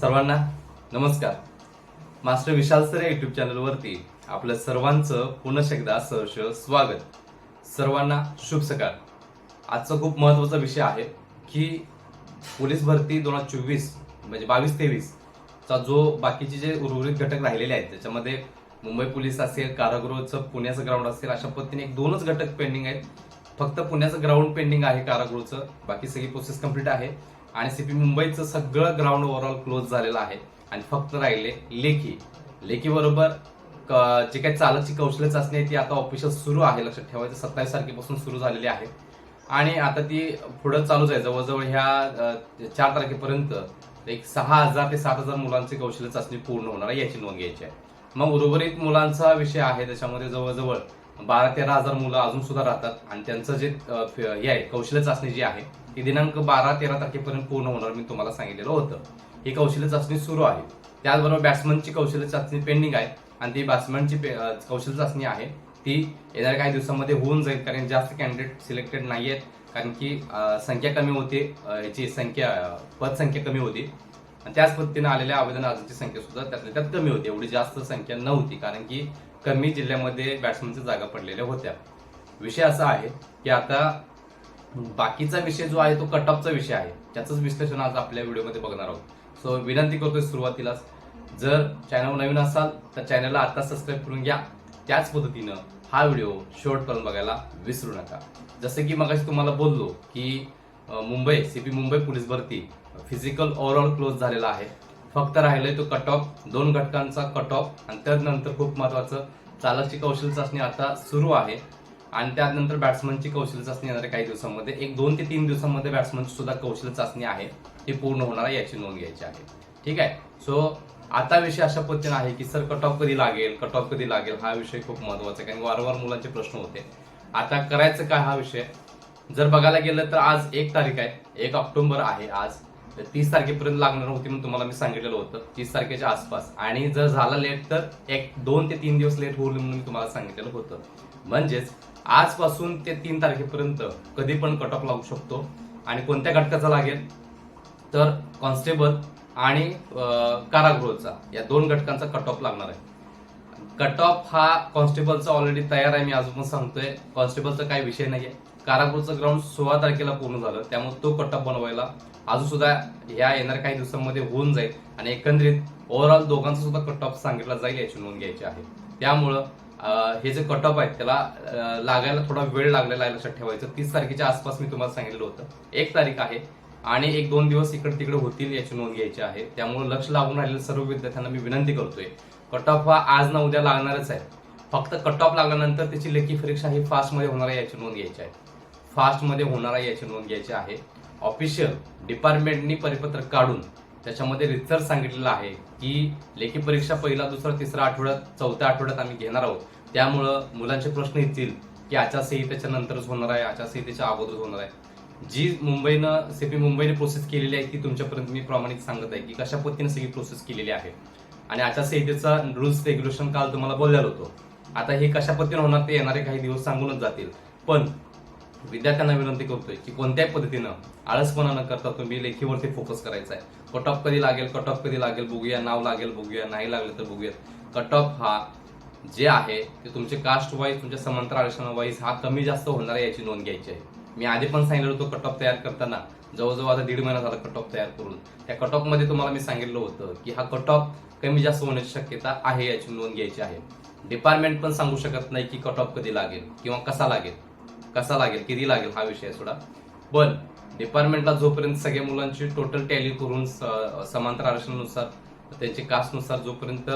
सर्वांना नमस्कार. Master Vishal sir या युट्यूब चॅनलवरती आपल्या सर्वांचं पुन्हा एकदा सहर्ष स्वागत. सर्वांना शुभ सकाळ. आजचा खूप महत्त्वाचा विषय आहे की पोलीस भरती दोन हजार चोवीस म्हणजे बावीस तेवीस चा जो बाकीचे जे उर्वरित घटक राहिलेले आहेत त्याच्यामध्ये मुंबई पोलीस असेल कारागृहचं पुण्याचं ग्राउंड असेल अशा पद्धतीने एक दोनच घटक पेंडिंग आहेत. फक्त पुण्याचं ग्राउंड पेंडिंग आहे कारागृहचं बाकी सगळी प्रोसेस कंप्लीट आहे. आणि सी पी मुंबईचं सगळं ग्राउंड ओव्हरऑल क्लोज झालेलं आहे. आणि फक्त राहिले लेखी. लेखीबरोबर क- जे काही चालकची कौशल्य चाचणी आहे ती आता ऑफिशियल सुरू आहे लक्षात ठेवायचं सत्तावीस तारखेपासून सुरू झालेली आहे. आणि आता ती पुढं चालूच आहे जवळजवळ ह्या चार तारखेपर्यंत एक सहा हजार ते सात हजार मुलांची कौशल्य चाचणी पूर्ण होणार आहे याची नोंद घ्यायची आहे. मग उर्वरित मुलांचा विषय आहे त्याच्यामध्ये जवळजवळ बारा तेरा हजार मुलं अजून सुद्धा राहतात. आणि त्यांचं जे हे आहे कौशल्य चाचणी जी आहे ती दिनांक बारा तेरा तारखेपर्यंत पूर्ण होणार मी तुम्हाला सांगितलेलं होतं. ही कौशल्य चाचणी सुरू आहे. त्याचबरोबर बॅट्समनची कौशल्य चाचणी पेंडिंग आहे. आणि ती बॅट्समनची पे- कौशल्य चाचणी आहे. ती येणाऱ्या काही दिवसांमध्ये होऊन जाईल कारण जास्त कॅन्डिडेट सिलेक्टेड नाही आहेत. कारण की संख्या कमी होते. याची संख्या पदसंख्या कमी होती. आणि त्याच पद्धतीने आलेल्या आवेदन अर्जांची संख्या सुद्धा त्यातल्या त्यात कमी होती. एवढी जास्त संख्या नव्हती. कारण की कमी जिल्ह्यामध्ये बॅट्समनच्या जागा पडलेल्या होत्या. विषय असा आहे की आता बाकीचा विषय जो आहे तो कट ऑफचा विषय आहे. त्याचंच विश्लेषण आज आपल्या व्हिडिओमध्ये बघणार आहोत. सो विनंती करतोय सुरुवातीलाच. जर चॅनल नवीन असाल तर चॅनलला आता सबस्क्राईब करून घ्या. त्याच पद्धतीनं हा व्हिडिओ शॉर्ट करून बघायला विसरू नका. जसं की मगाशी तुम्हाला बोललो की मुंबई सीपी मुंबई पोलीस भरती फिजिकल ओव्हरऑल क्लोज झालेला आहे. फक्त राहिलंय तो कट ऑफ दोन घटकांचा कट ऑफ आणि त्यानंतर खूप महत्वाचं चालकची कौशल्य चाचणी आता सुरू आहे. आणि त्यानंतर बॅट्समनची कौशल्य चाचणी येणाऱ्या काही दिवसांमध्ये. एक दोन ते तीन दिवसांमध्ये बॅट्समनची सुद्धा कौशल्य चाचणी आहे. ही पूर्ण होणार आहे याची नोंद घ्यायची आहे. ठीक आहे? सो आता विषय अशा पद्धतीने आहे की सर कट ऑफ कधी लागेल? कट ऑफ कधी लागेल? हा विषय खूप महत्त्वाचा आहे. कारण वारंवार मुलांचे प्रश्न होते. आता करायचं काय हा विषय? जर बघायला गेलं तर आज एक तारीख आहे. एक ऑक्टोबर आहे आज. तर तीस तारखेपर्यंत लागणार होती म्हणून तुम्हाला मी सांगितलेलं होतं. तीस तारखेच्या आसपास. आणि जर झाला लेट तर एक दोन ते तीन दिवस लेट होईल म्हणून मी तुम्हाला सांगितलेलं होतं. म्हणजेच आजपासून ते तीन तारखेपर्यंत कधी पण कट ऑफ लागू शकतो. आणि कोणत्या घटकाचा लागेल? तर कॉन्स्टेबल आणि कारागृहचा. या दोन घटकांचा कट ऑफ लागणार आहे. कट ऑफ हा कॉन्स्टेबलचा ऑलरेडी तयार आहे मी अजून पण सांगतोय. कॉन्स्टेबलचा काही विषय नाही आहे कारागृहचं ग्राउंड सोळा तारखेला पूर्ण झालं. त्यामुळे तो कट्टा बनवायला अजून सुद्धा ह्या येणाऱ्या काही दिवसांमध्ये होऊन जाईल आणि एकंदरीत ओव्हरऑल दोघांचा सुद्धा कट ऑफ सांगितला जाईल याची नोंद घ्यायची आहे. त्यामुळं हे जे कट ऑफ आहे त्याला लागायला थोडा वेळ लागलेला आहे लक्षात ठेवायचं. तीस तारखेच्या आसपास मी तुम्हाला सांगितलं होतं. एक तारीख आहे आणि एक दोन दिवस इकडे तिकडे होतील याची नोंद घ्यायची आहे. त्यामुळे लक्ष लागून राहिलेल्या सर्व विद्यार्थ्यांना मी विनंती करतोय. कट ऑफ हा आज ना उद्या लागणारच आहे. फक्त कट ऑफ लागल्यानंतर त्याची लेखी परीक्षा ही फास्टमध्ये होणार आहे याची नोंद घ्यायची आहे. फास्टमध्ये होणार आहे याची नोंद घ्यायची आहे. ऑफिशियल डिपार्टमेंटनी परिपत्रक काढून त्याच्यामध्ये रिसर्च सांगितलेलं आहे की लेखी परीक्षा पहिला दुसरा तिसरा आठवड्यात चौथ्या आठवड्यात आम्ही घेणार आहोत. त्यामुळं मुलांचे प्रश्न येतील की आचारसंहितेच्या नंतरच होणार आहे आचारसंहितेच्या अगोदर होणार आहे. जी मुंबईनं सीपी मुंबईने प्रोसेस केलेली आहे ती तुमच्यापर्यंत मी प्रामाणिक सांगत आहे की कशा पद्धतीने सगळी प्रोसेस केलेली आहे. आणि आचारसंहितेचा रूल्स रेग्युलेशन काल तुम्हाला बोललेलो होतो. आता हे कशा पद्धतीने होणार ते येणारे काही दिवस सांगूनच जातील. पण विद्यार्थ्यांना विनंती करतोय की कोणत्याही पद्धतीनं आळसपणा न करता तुम्ही लेखीवरती फोकस करायचा आहे. कट ऑफ कधी लागेल? कट ऑफ कधी लागेल? बघूया. नाव लागेल? बघूया. नाही लागलं तर बघूया कट ऑफ हा जे आहे ते तुमचे कास्ट वाईज तुमच्या समांतर आरक्षण वाईज हा कमी जास्त होणार आहे याची नोंद घ्यायची आहे. मी आधी पण सांगितलं होतं कट ऑफ तयार करताना. जवळजवळ आता दीड महिना झाला कट ऑफ तयार करून. त्या कट ऑफमध्ये तुम्हाला मी सांगितलं होतं की हा कट ऑफ कमी जास्त होण्याची शक्यता आहे याची नोंद घ्यायची आहे. डिपार्टमेंट पण सांगू शकत नाही की कट ऑफ कधी लागेल किंवा कसा लागेल. कसा लागेल किती लागेल हा विषय आहे सोडा. पण डिपार्टमेंटला जोपर्यंत सगळ्या मुलांची टोटल टॅली करून स- समांतर आरक्षणानुसार त्यांचे कास्टनुसार जोपर्यंत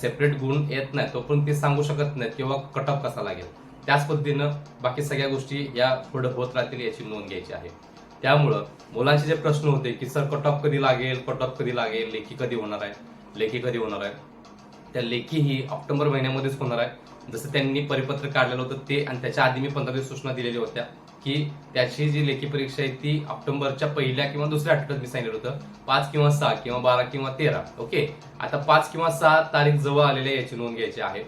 सेपरेट गुण येत नाही तोपर्यंत ते सांगू शकत नाहीत किंवा कट ऑफ कसा लागेल. त्याच पद्धतीनं बाकी सगळ्या गोष्टी या पुढे होत राहतील याची नोंद घ्यायची आहे. त्यामुळं मुलांचे जे प्रश्न होते की सर कट ऑफ कधी लागेल? कट ऑफ कधी लागेल? लेखी कधी होणार आहे? लेखी कधी होणार आहे? त्या लेखी ही ऑक्टोबर महिन्यामध्येच होणार आहे. जसं त्यांनी परिपत्र काढलेलं होतं ते आणि त्याच्या आधी मी पंधरा दिवस सूचना दिलेल्या होत्या की त्याची जी लेखी परीक्षा आहे ती ऑक्टोबरच्या पहिल्या किंवा दुसऱ्या आठवड्यात मी सांगितलं होतं. पाच किंवा सहा किंवा बारा किंवा तेरा ओके? आता पाच किंवा सहा तारीख जवळ आलेली याची नोंद घ्यायची आहे.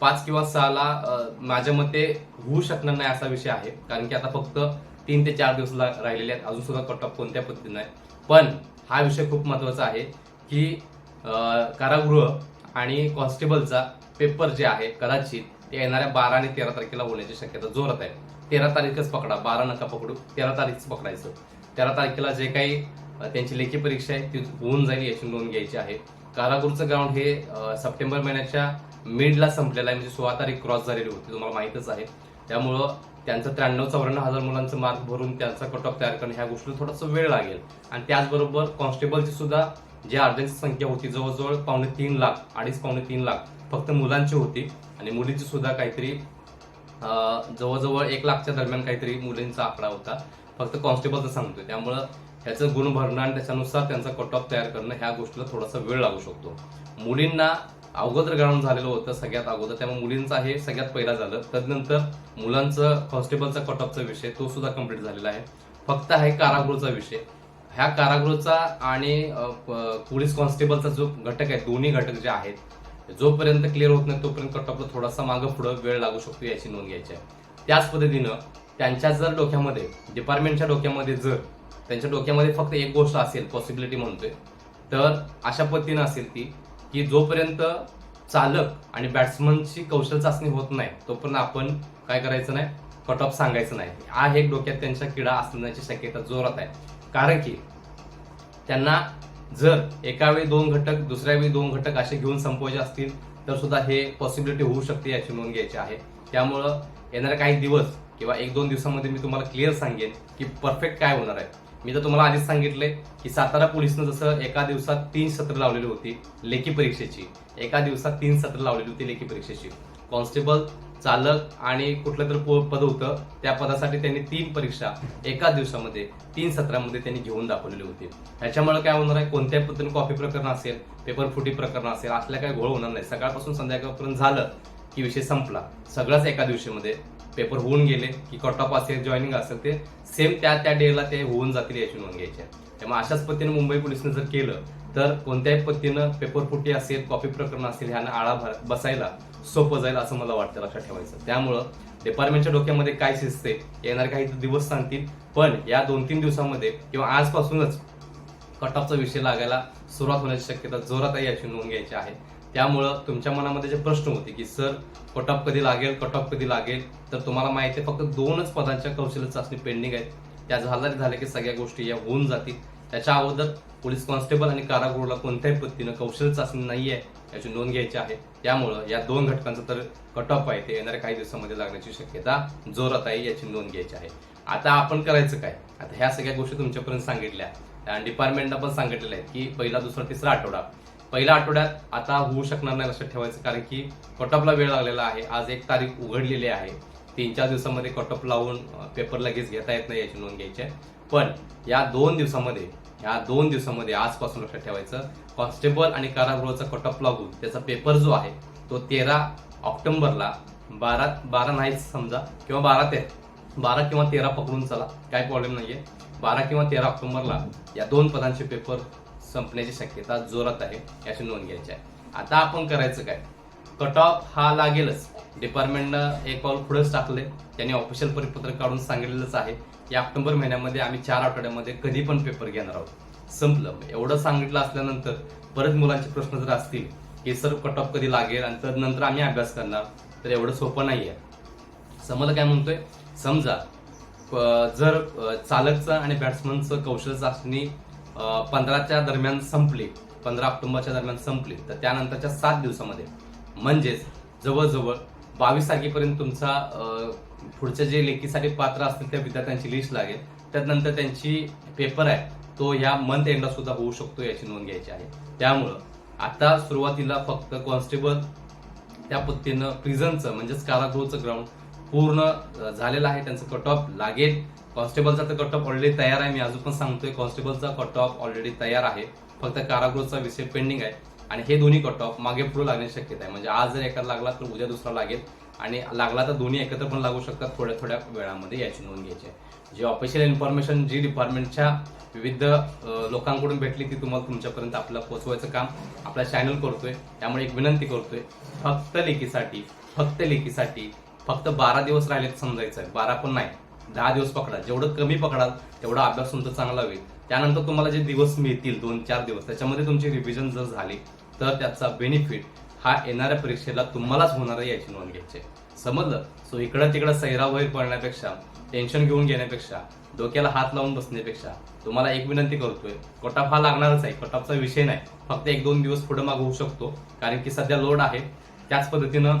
पाच किंवा सहाला माझ्या मते होऊ शकणार नाही असा विषय आहे कारण की आता फक्त तीन ते चार दिवस राहिलेले आहेत. अजून सुद्धा कट ऑफ कोणत्या पद्धतीनं आहे पण हा विषय खूप महत्त्वाचा आहे की कारागृह आणि कॉन्स्टेबलचा पेपर जे आहे कदाचित ते येणाऱ्या बारा आणि तेरा तारखेला होण्याची शक्यता जोरात आहे. तेरा तारीखच पकडा बारा नका पकडू तेरा तारीखच पकडायचं. तेरा तारखेला जे काही त्यांची लेखी परीक्षा आहे ती होऊन जाईल याची नोंद घ्यायची आहे. कारागृहचं ग्राउंड हे सप्टेंबर महिन्याच्या मिडला संपलेलं आहे म्हणजे सोळा तारीख क्रॉस झालेली होती तुम्हाला माहितच आहे. त्यामुळं त्यांचं त्र्याण्णव चौऱ्याण्णव हजार मुलांचं मार्क भरून त्यांचा कट ऑफ तयार करणं ह्या गोष्टीला थोडासा वेळ लागेल. आणि त्याचबरोबर कॉन्स्टेबलची सुद्धा जी अर्जांची संख्या होती जवळजवळ पावणे तीन लाख अडीच पावणे तीन लाख फक्त मुलांची होती आणि मुलींची सुद्धा काहीतरी जवळजवळ एक लाखच्या दरम्यान काहीतरी मुलींचा आकडा होता. फक्त कॉन्स्टेबलचं सांगतोय. त्यामुळं ह्याचं गुण भरणं आणि त्याच्यानुसार त्यांचा कट ऑफ तयार करणं ह्या गोष्टीला थोडासा वेळ लागू शकतो. मुलींना अगोदर ग्राउंड झालेलं होतं सगळ्यात अगोदर त्यामुळे मुलींचा हे सगळ्यात पहिला झालं. तदनंतर मुलांचं कॉन्स्टेबलचा कट ऑफचा विषय तो सुद्धा कंप्लीट झालेला आहे. फक्त आहे कारागृहचा विषय. ह्या कारागृहचा आणि पोलीस कॉन्स्टेबलचा जो घटक आहे दोन्ही घटक जे आहेत जोपर्यंत क्लिअर होत नाही तोपर्यंत कट थोडासा मागं पुढं वेळ लागू शकतो याची नोंद घ्यायची आहे. त्याच पद्धतीनं त्यांच्या जर डोक्यामध्ये डिपार्टमेंटच्या डोक्यामध्ये जर त्यांच्या डोक्यामध्ये फक्त एक गोष्ट असेल पॉसिबिलिटी म्हणतोय तर अशा पद्धतीनं असेल ती की जोपर्यंत चालक आणि बॅट्समनची कौशल चाचणी होत नाही तोपर्यंत आपण काय करायचं नाही कट ऑफ सांगायचं नाही. हा एक डोक्यात त्यांच्या किडा असण्याची शक्यता जोरात आहे. कारण की त्यांना जर एका वेळी दोन घटक दुसऱ्या वेळी दोन घटक असे घेऊन संपवायचे असतील तर सुद्धा हे पॉसिबिलिटी होऊ शकते याची नोंद घ्यायची आहे. त्यामुळं येणाऱ्या काही दिवस किंवा एक दोन दिवसामध्ये मी तुम्हाला क्लिअर सांगेन की परफेक्ट काय होणार आहे. मी तर तुम्हाला आधीच सांगितले की सातारा पोलिसनं जसं एका दिवसात तीन सत्र लावलेली होती लेखी परीक्षेची एका दिवसात तीन सत्र लावलेली होती लेखी परीक्षेची. कॉन्स्टेबल चालक आणि कुठलं तर प- पद होतं त्या पदासाठी त्यांनी तीन परीक्षा एका दिवसामध्ये तीन सत्रामध्ये त्यांनी घेऊन दाखवलेली होती. ह्याच्यामुळे काय होणार आहे कोणत्याही पद्धतीने कॉपी प्रकरण असेल पेपर फुटी प्रकरण असेल असल्या काय घोळ होणार नाही. सकाळपासून संध्याकाळपर्यंत झालं की विषय संपला. सगळंच एका दिवशीमध्ये पेपर होऊन गेले की कट ऑफ असेल जॉईनिंग असेल ते सेम त्या त्या डेला ते होऊन जातील याची नोंद घ्यायची त्यामुळे अशाच पद्धतीने मुंबई पोलिसने जर केलं तर कोणत्याही पद्धतीनं पेपर फुटी असेल कॉपी प्रकरण असेल ह्यांना आळा भर- बसायला सोपं जाईल असं मला वाटतं लक्षात ठेवायचं. त्यामुळं डिपार्टमेंटच्या डोक्यामध्ये काय शिजते येणार काही दिवस सांगतील पण या दोन तीन दिवसामध्ये किंवा आजपासूनच कट ऑफचा विषय लागायला सुरुवात होण्याची शक्यता जोरात आहे याची नोंद घ्यायची आहे. त्यामुळं तुमच्या मनामध्ये जे प्रश्न होते की सर कट ऑफ कधी लागेल? कट ऑफ कधी लागेल? तर तुम्हाला माहिती आहे फक्त दोनच पदांच्या कौशल्य चाचणी पेंडिंग आहेत. त्या झाल्या झाल्या की सगळ्या गोष्टी या होऊन जातील. त्याच्या अगोदर पोलीस कॉन्स्टेबल आणि कारागृहाला कोणत्याही पद्धतीनं कौशल्य चाचणी नाही आहे याची नोंद घ्यायची आहे. त्यामुळं या दोन घटकांचं तर कट ऑफ आहे. ते येणाऱ्या काही दिवसामध्ये लागण्याची शक्यता जोरात आहे याची नोंद घ्यायची आहे. आता आपण करायचं काय? आता ह्या सगळ्या गोष्टी तुमच्यापर्यंत सांगितल्या. आणि डिपार्टमेंटला पण सांगितलेल्या आहेत की पहिला दुसरा तिसरा आठवडा. पहिल्या आठवड्यात आता होऊ शकणार नाही लक्षात ठेवायचं कारण की कट ऑफला वेळ लागलेला आहे. आज एक तारीख उघडलेली आहे. तीन चार दिवसामध्ये कट ऑफ लावून पेपर लगेच घेता येत नाही याची नोंद घ्यायची आहे. पण या दोन दिवसामध्ये या दोन दिवसामध्ये आजपासून लक्षात ठेवायचं कॉन्स्टेबल आणि कारागृहाचा कट ऑफ लागून त्याचा पेपर जो आहे तो तेरा ऑक्टोबरला बारा बारा नाहीच समजा किंवा बारा ते बारा किंवा तेरा पकडून चला काय प्रॉब्लेम नाही आहे बारा किंवा तेरा ऑक्टोबरला या दोन पदांचे पेपर संपण्याची शक्यता जोरात आहे याची नोंद घ्यायची आहे. आता आपण करायचं काय? कट ऑफ हा लागेलच. डिपार्टमेंटनं एक पाऊल पुढेच टाकले त्यांनी ऑफिशियल परिपत्रक काढून सांगितलेलंच आहे. या ऑक्टोबर महिन्यामध्ये आम्ही चार आठवड्यामध्ये कधी पण पेपर घेणार आहोत. संपलं. एवढं सांगितलं असल्यानंतर परत मुलांचे प्रश्न जर असतील की सर कट ऑफ कधी लागेल आणि तदनंतर आम्ही अभ्यास करणार तर एवढं सोपं नाही आहे समजा काय म्हणतोय? समजा जर चालकचं आणि बॅट्समनचं कौशल्य चाचणी पंधराच्या दरम्यान संपली पंधरा ऑक्टोबरच्या दरम्यान संपली तर त्यानंतरच्या सात दिवसामध्ये म्हणजेच जवळजवळ बावीस तारखेपर्यंत तुमचा पुढच्या जे लेखीसाठी पात्र असतील त्या विद्यार्थ्यांची लिस्ट लागेल. त्यानंतर त्यांची पेपर आहे तो या मंथ एंडला सुद्धा होऊ शकतो याची नोंद घ्यायची आहे. त्यामुळं आता सुरुवातीला फक्त कॉन्स्टेबल त्या पद्धतीनं प्रिझनचं म्हणजेच कारागृहचं ग्राउंड पूर्ण झालेलं आहे त्यांचं कट ऑफ लागेल. कॉन्स्टेबलचा तर कट ऑफ ऑलरेडी तयार आहे मी अजून पण सांगतोय कॉन्स्टेबलचा कट ऑफ ऑलरेडी तयार आहे. फक्त कारागृहचा विषय पेंडिंग आहे. आणि हे दोन्ही कट ऑफ मागे पुढे लागण्याची शक्यता आहे. म्हणजे आज जर एखादा लागला तर उद्या दुसरा लागेल. आणि लागला तर दोन्ही एकत्र पण लागू शकतात थोड्या थोड्या वेळामध्ये याची नोंद घ्यायची आहे. जी ऑफिशियल इन्फॉर्मेशन जी डिपार्टमेंटच्या विविध लोकांकडून भेटली ती तुम्हाला तुमच्यापर्यंत आपल्याला पोहोचवायचं काम आपला चॅनल करतोय. त्यामुळे एक विनंती करतोय फक्त लेखीसाठी फक्त लेखीसाठी फक्त बारा दिवस राहिले समजायचं आहे. बारा पण नाही दहा दिवस पकडा जेवढं कमी पकडाल तेवढा अभ्यास तुमचा चांगला होईल. त्यानंतर तुम्हाला जे दिवस मिळतील दोन चार दिवस त्याच्यामध्ये तुमची रिव्हिजन जर झाले तर त्याचा बेनिफिट हा येणाऱ्या परीक्षेला तुम्हालाच होणार आहे याची नोंद घ्यायची समजलं? सो इकडं तिकडं सैरावैर पडण्यापेक्षा टेन्शन घेऊन घेण्यापेक्षा डोक्याला हात लावून बसण्यापेक्षा तुम्हाला एक विनंती करतोय कटॉप हा लागणारच आहे कटॉपचा विषय नाही. फक्त एक दोन दिवस पुढे माग होऊ शकतो कारण की सध्या लोड आहे. त्याच पद्धतीनं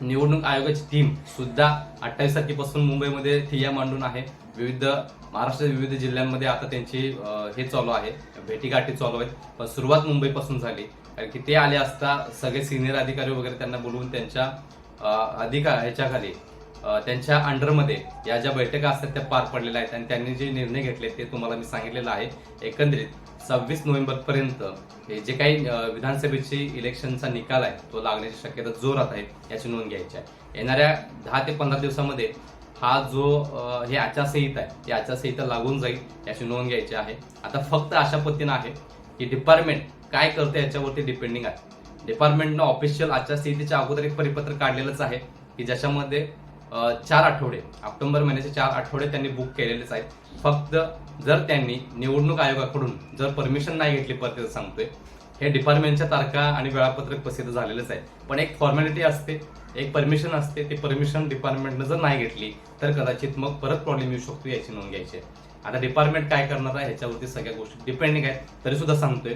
निवडणूक आयोगाची टीम सुद्धा अठ्ठावीस तारखेपासून मुंबईमध्ये ठिय्या मांडून आहे. विविध महाराष्ट्राच्या विविध जिल्ह्यांमध्ये आता त्यांची हे चालू आहे. भेटीगाठी चालू आहेत. पण सुरुवात मुंबईपासून झाली. कारण की ते आले असता सगळे सिनियर अधिकारी वगैरे त्यांना बोलवून त्यांच्या अधिकार ह्याच्याखाली त्यांच्या अंडरमध्ये या ज्या बैठका असतात त्या पार पडलेल्या आहेत. आणि त्यांनी जे निर्णय घेतले ते तुम्हाला मी सांगितलेलं आहे. एकंदरीत सव्वीस नोव्हेंबरपर्यंत हे जे काही विधानसभेची इलेक्शनचा निकाल आहे तो लागण्याची शक्यता जोरात आहे याची नोंद घ्यायची आहे. येणाऱ्या दहा ते पंधरा दिवसामध्ये हा जो हे आचारसंहिता आहे ही आचारसंहिता लागून जाईल याची नोंद घ्यायची आहे. आता फक्त अशा पद्धतीनं आहे की डिपार्टमेंट काय करतं याच्यावरती डिपेंडिंग आहे. डिपार्टमेंटनं ऑफिशियल आचारसंहितेच्या अगोदर एक परिपत्र काढलेलंच आहे की ज्याच्यामध्ये चार आठवडे ऑक्टोबर महिन्याचे चार आठवडे त्यांनी बुक केलेलेच आहेत. फक्त जर त्यांनी निवडणूक आयोगाकडून जर परमिशन नाही घेतली परत सांगतोय हे डिपार्टमेंटच्या तारखा आणि वेळापत्रक प्रसिद्ध झालेलंच आहे. पण एक फॉर्मॅलिटी असते एक परमिशन असते ते परमिशन डिपार्टमेंटनं जर नाही घेतली तर कदाचित मग परत प्रॉब्लेम येऊ शकतो याची नोंद घ्यायची आता डिपार्टमेंट काय करणार आहे ह्याच्यावरती सगळ्या गोष्टी डिपेंडिंग आहेत. तरी सुद्धा सांगतोय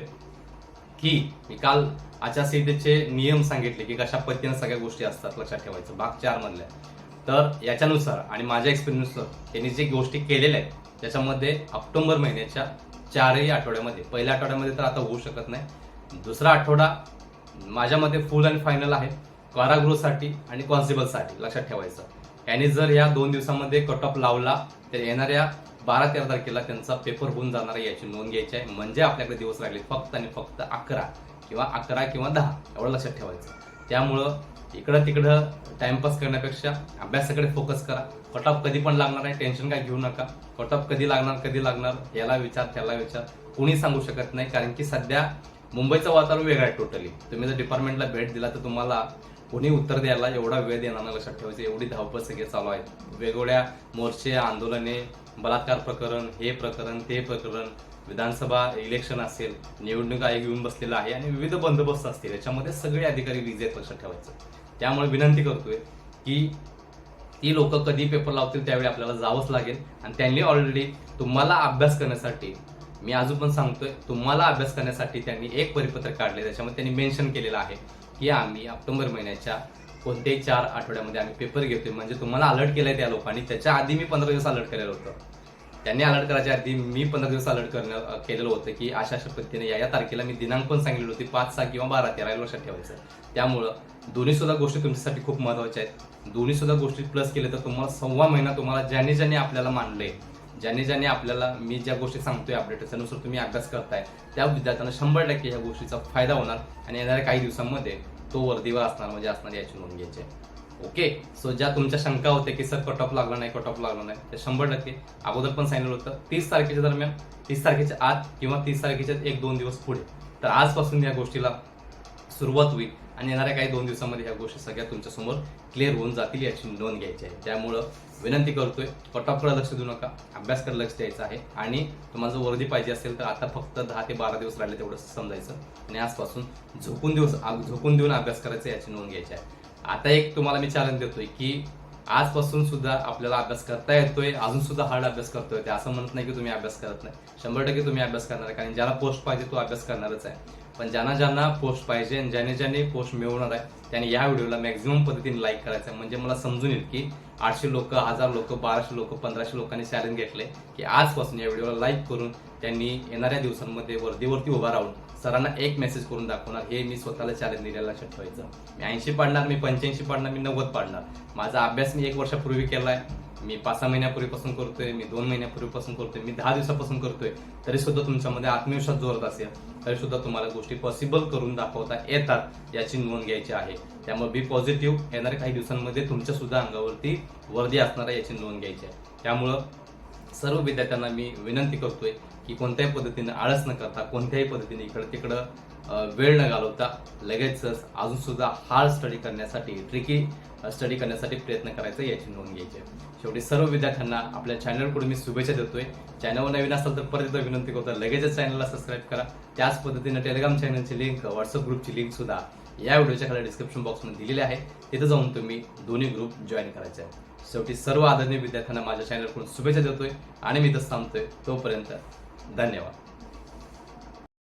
की मी काल आचारसंहितेचे नियम सांगितले की कशा पद्धतीने सगळ्या गोष्टी असतात लक्षात ठेवायचं भाग चार मधल्या. तर याच्यानुसार आणि माझ्या एक्सपिरियन्सनुसार त्यांनी जे गोष्टी केलेल्या आहेत त्याच्यामध्ये ऑक्टोबर महिन्याच्या चारही आठवड्यामध्ये पहिल्या आठवड्यामध्ये तर आता होऊ शकत नाही. दुसरा आठवडा माझ्या मते फुल आणि फायनल आहे. कारागृहसाठी आणि कॉन्स्टेबलसाठी लक्षात ठेवायचं. यांनी जर या दोन दिवसामध्ये कट ऑफ लावला तर येणाऱ्या बारा तेरा तारखेला त्यांचा पेपर होऊन जाणार आहे याची नोंद घ्यायची आहे. म्हणजे आपल्याकडे दिवस राहिले फक्त आणि फक्त अकरा किंवा अकरा किंवा दहा एवढं लक्षात ठेवायचं. त्यामुळं इकडं तिकडं टाइमपास करण्यापेक्षा अभ्यासाकडे फोकस करा. कट ऑफ कधी पण लागणार आहे टेन्शन काय घेऊ नका. कट ऑफ कधी लागणार कधी लागणार याला विचार त्याला विचार. कोणी सांगू शकत नाही कारण की सध्या मुंबईचं वातावरण वेगळं आहे टोटली तुम्ही जर डिपार्टमेंटला भेट दिला तर तुम्हाला कोणी उत्तर द्यायला एवढा वेळ देणार नाही लक्षात ठेवायचं. एवढी धावपळ सगळे चालू आहेत. वेगवेगळ्या मोर्चे आंदोलने बलात्कार प्रकरण हे प्रकरण ते प्रकरण विधानसभा इलेक्शन असेल निवडणूक आयोग येऊन बसलेला आहे आणि विविध बंदोबस्त असतील. याच्यामध्ये सगळे अधिकारी बिझी आहेत लक्षात ठेवायचं. त्यामुळे विनंती करतोय की ती लोक कधी पेपर लावतील त्यावेळी आपल्याला जावंच लागेल. आणि त्यांनी ऑलरेडी तुम्हाला अभ्यास करण्यासाठी मी अजून पण सांगतोय तुम्हाला अभ्यास करण्यासाठी त्यांनी एक परिपत्र काढले त्याच्यामध्ये त्यांनी मेन्शन केलेलं आहे. की आम्ही ऑक्टोबर महिन्याच्या कोणत्याही चार आठवड्यामध्ये आम्ही पेपर घेतोय. म्हणजे तुम्हाला अलर्ट केलंय त्या लोकांनी. त्याच्या आधी मी पंधरा दिवस अलर्ट केलेलं होतं. त्यांनी अलर्ट करायच्या आधी मी पंधरा दिवस अलर्ट करणं केलेलं होतं की अशा अशा पद्धतीने या या तारखेला मी दिनांक पण सांगितली होती. पाच सहा किंवा बारा तेरा लक्षात ठेवायचं. त्यामुळं दोन्ही सुद्धा गोष्टी तुमच्यासाठी खूप महत्त्वाच्या आहेत. दोन्ही सुद्धा गोष्टी प्लस केले तर तुम्हाला सव्वा महिना तुम्हाला ज्याने ज्याने आपल्याला मांडले ज्याने ज्याने आपल्याला मी ज्या गोष्टी सांगतोय अपडेट त्यानुसार तुम्ही अभ्यास करताय त्या विद्यार्थ्यांना शंभर टक्के ह्या गोष्टीचा फायदा होणार आणि येणाऱ्या काही दिवसांमध्ये तो वर्दीवर असणार म्हणजे असणार याची नोंद घ्यायची ओके सो ज्या तुमच्या शंका होत्या की सर कट ऑफ लागला नाही कट ऑफ लागला नाही ते शंभर टक्के अगोदर पण सांगितलं होतं. तीस तारखेच्या दरम्यान तीस तारखेच्या आत किंवा तीस तारखेच्या एक दोन दिवस पुढे. तर आजपासून या गोष्टीला सुरुवात होईल. आणि येणाऱ्या काही दोन दिवसामध्ये ह्या गोष्टी सगळ्या तुमच्यासमोर क्लिअर होऊन जातील याची नोंद घ्यायची आहे. त्यामुळं विनंती करतोय कट लक्ष देऊ नका अभ्यासकडे लक्ष द्यायचं आहे. आणि तुम्हाला जर वर्दी पाहिजे असेल तर आता फक्त दहा ते बारा दिवस राहिले तेवढं समजायचं. आणि आजपासून झोपून दिवस झोपून देऊन अभ्यास करायचा याची नोंद घ्यायची आहे. आता एक तुम्हाला मी चॅलेंज देतोय की आजपासून सुद्धा आपल्याला अभ्यास करता येतोय अजून सुद्धा हार्ड अभ्यास करतोय. ते असं म्हणत नाही की तुम्ही अभ्यास करत नाही. शंभर टक्के तुम्ही अभ्यास करणार आहे. कारण ज्याला पोस्ट पाहिजे तो अभ्यास करणारच आहे. पण ज्यांना ज्यांना पोस्ट पाहिजे आणि ज्याने ज्याने पोस्ट मिळवणार आहे त्यांनी या व्हिडिओला मॅक्झिमम पद्धतीने लाईक करायचं. आहे म्हणजे मला समजून येईल की आठशे लोक हजार लोक बाराशे लोक पंधराशे लोकांनी चॅलेंज घेतले की आजपासून या व्हिडिओला लाईक करून त्यांनी येणाऱ्या दिवसांमध्ये वर्दीवरती उभा राहून सरांना एक मेसेज करून दाखवणार हे मी स्वतःला चॅलेंज दिलेलं लक्षात ठेवायचं. मी ऐंशी पाडणार मी पंच्याऐंशी पाडणार मी नव्वद पाडणार. माझा अभ्यास मी एक वर्षापूर्वी केला आहे मी पाच सहा महिन्यापूर्वीपासून करतोय मी दोन महिन्यापूर्वीपासून करतोय मी दहा दिवसापासून करतोय. तरी सुद्धा तुमच्यामध्ये आत्मविश्वास जोरत असेल. तरी सुद्धा तुम्हाला गोष्टी पॉसिबल करून दाखवता येतात याची नोंद घ्यायची आहे. त्यामुळे बी पॉझिटिव्ह येणाऱ्या काही दिवसांमध्ये तुमच्या सुद्धा अंगावरती वर्दी असणार आहे याची नोंद घ्यायची आहे. त्यामुळं सर्व विद्यार्थ्यांना मी विनंती करतोय की कोणत्याही पद्धतीने आळस न करता कोणत्याही पद्धतीने इकडं तिकडं वेळ न घालवता लगेचच अजून सुद्धा हार्ड स्टडी करण्यासाठी ट्रिकी स्टडी करण्यासाठी प्रयत्न करायचा याची नोंद घ्यायची आहे. शेवटी सर्व विद्यार्थ्यांना आपल्या चॅनलकडून मी शुभेच्छा देतोय. चॅनलवर नवीन असाल तर परत एकदा विनंती करतो लगेचच चॅनलला सबस्क्राईब करा. त्याच पद्धतीने टेलिग्राम चॅनलची लिंक व्हॉट्सअप ग्रुपची लिंक सुद्धा या व्हिडिओच्या खाली डिस्क्रिप्शन बॉक्समध्ये दिलेली आहे. तिथे जाऊन तुम्ही दोन्ही ग्रुप जॉईन करायचे आहे शेवटी सर्व आदरणीय विद्यार्थ्यांना माझ्या चॅनलकडून शुभेच्छा देतोय आणि मी इथं थांबतोय तोपर्यंत धन्यवाद.